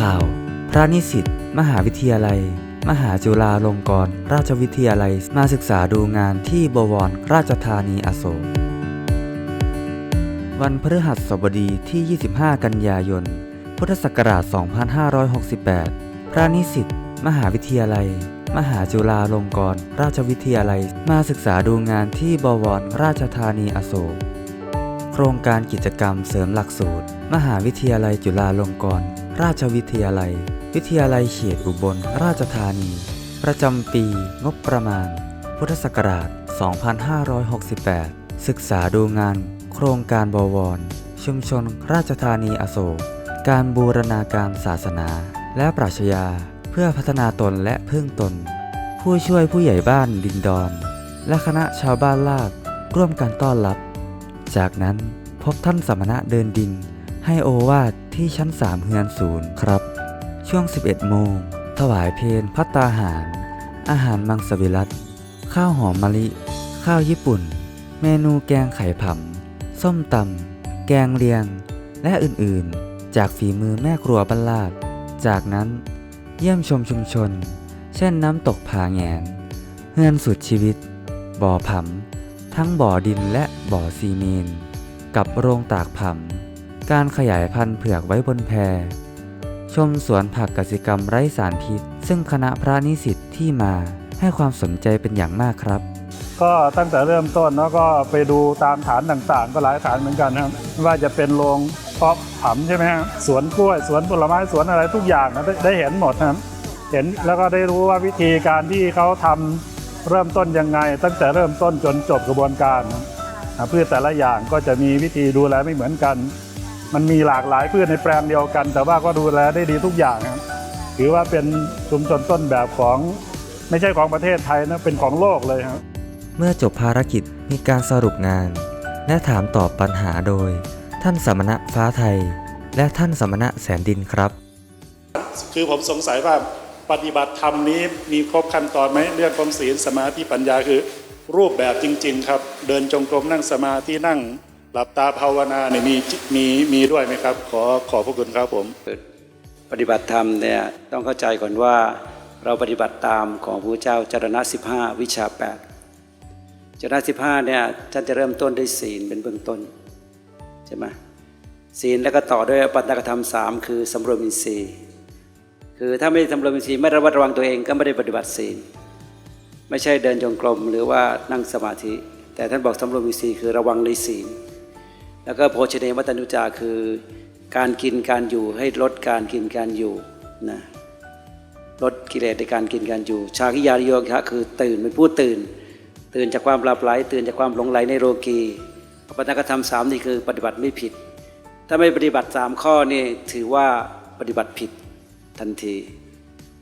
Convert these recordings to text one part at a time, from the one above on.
ข่าว พระนิสิต มหาวิทยาลัย มหาจุฬาลงกรณราชวิทยาลัย มาศึกษาดูงานที่บวรราชธานีอโศก วันพฤหัสบดีที่ 25 กันยายน พุทธศักราช 2568 พระนิสิต มหาวิทยาลัย มหาจุฬาลงกรณราชวิทยาลัย มาศึกษาดูงานที่บวรราชธานีอโศก รงการกิจกรรมเสริมหลักสูตร มหาวิทยาลัยจุฬาลงกรณราชวิทยาลัย วิทยาลัยเขตอุบลราชธานี ประจำปีงบประมาณ พุทธศักราช 2568 ศึกษาดูงาน โครงการบวร ชุมชนราชธานีอโศก การบูรณาการศาสนา และปรัชญาเพื่อพัฒนาตนและพึ่งตน ผู้ช่วยผู้ใหญ่บ้านดินดอน และคณะชาวบ้านลาดร่วมกันต้อนรับ จากนั้นพบท่านสมณะเดินดิน ให้โอวาทที่ชั้นสามเฮือนศูนย์ครับ ช่วง 11 โมง ถวายเพลพัตตาหาร อาหารมังสวิรัตข้าวหอมมะลิ ข้าวญี่ปุ่น เมนูแกงไข่ผำส้มตำแกงเลียง และอื่นๆ จากฝีมือแม่ครัวบ้านลาด จากนั้นเยี่ยมชมชุมชน เช่นน้ำตกผาแงน เฮือนสุดชีวิต บ่อผำ ทั้งบ่อดินและบ่อซีเมนกับโรงตากผำการขยายพันธุ์เผือกไว้บนแพ ชมสวนผักกสิกรรมไร้สารพิษ ซึ่งคณะพระนิสิตที่มาให้ความสนใจเป็นอย่างมากครับ ก็ตั้งแต่เริ่มต้นแล้วก็ไปดูตามฐานต่างๆ ก็หลายฐานเหมือนกันนะครับไม่ว่าจะเป็นโรงเพาะผำใช่ไหมฮะสวนกล้วยสวนผลไม้สวนอะไรทุกอย่างนะได้ได้เห็นหมดนะครับเห็นแล้วก็ได้รู้ว่าวิธีการที่เขาทำ เริ่มต้นยังไง ตั้งแต่เริ่มต้นจนจบกระบวนการนะพืชแต่ละอย่างก็จะมีวิธีดูแลไม่เหมือนกัน มันมีหลากหลายพืชในแปลงเดียวกัน แต่ว่าก็ดูแลได้ดีทุกอย่างนะครับถือว่าเป็นชุมชนต้นแบบของไม่ใช่ของประเทศไทยนะเป็นของโลกเลยครับเมื่อจบภารกิจมีการสรุปงาน และถามตอบปัญหาโดย ท่านสมณะฟ้าไทย และท่านสมณะแสนดินครับ คือผมสงสัยว่า ปฏิบัติธรรมนี้มีครบขั้นตอนไหมเรื่องของศีลสมาธิปัญญาคือ รูปแบบจริง ๆ ครับ เดินจงกรมนั่งสมาธินั่ง หลับตาภาวนาเนี่ยมีมีมีด้วยไหมครับ ขอขอบพระคุณครับผมปฏิบัติธรรมเนี่ยต้องเข้าใจก่อนว่าเราปฏิบัติตามของพระเจ้าจารณะ15 วิชา 8จารณะ15เนี่ยท่านจะเริ่มต้นด้วยศีลเป็นเบื้องต้นใช่ไหมศีลแล้วก็ต่อด้วยปัญญากธรรมสามคือสำรวมอินทรีย์ คือถ้าไม่สำรวมอินทรีย์ไม่ระมัดระวังตัวเองก็ไม่ได้ปฏิบัติศีล ไม่ใช่เดินจงกรมหรือว่านั่งสมาธิ แต่ท่านบอกสำรวมอินทรีย์คือระวังในศีล แล้วก็โภชเนมัตนุจาคือการกินการอยู่ให้ลดการกินการอยู่นะลดกิเลสในการกินการอยู่ ชาคิยานิโยคะคือตื่นเป็นผู้ตื่น ตื่นจากความหลับไหลตื่นจากความหลงไหลในโลกีปัญญากธรรมสามนี่คือปฏิบัติไม่ผิด ถ้าไม่ปฏิบัติสามข้อนี่ถือว่าปฏิบัติผิด ทันที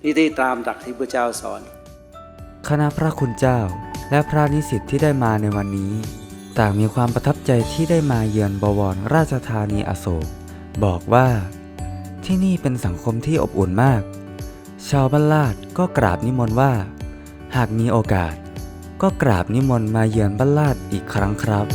นี่ที่ตามหลักที่พระเจ้าสอน คณะพระคุณเจ้าและพระนิสิตที่ได้มาในวันนี้ ต่างมีความประทับใจที่ได้มาเยือนบวรราชธานีอโศก บอกว่า ที่นี่เป็นสังคมที่อบอุ่นมาก ชาวบ้านลาดก็กราบนิมนต์ว่า หากมีโอกาส ก็กราบนิมนต์มาเยือนบ้านลาดอีกครั้งครับ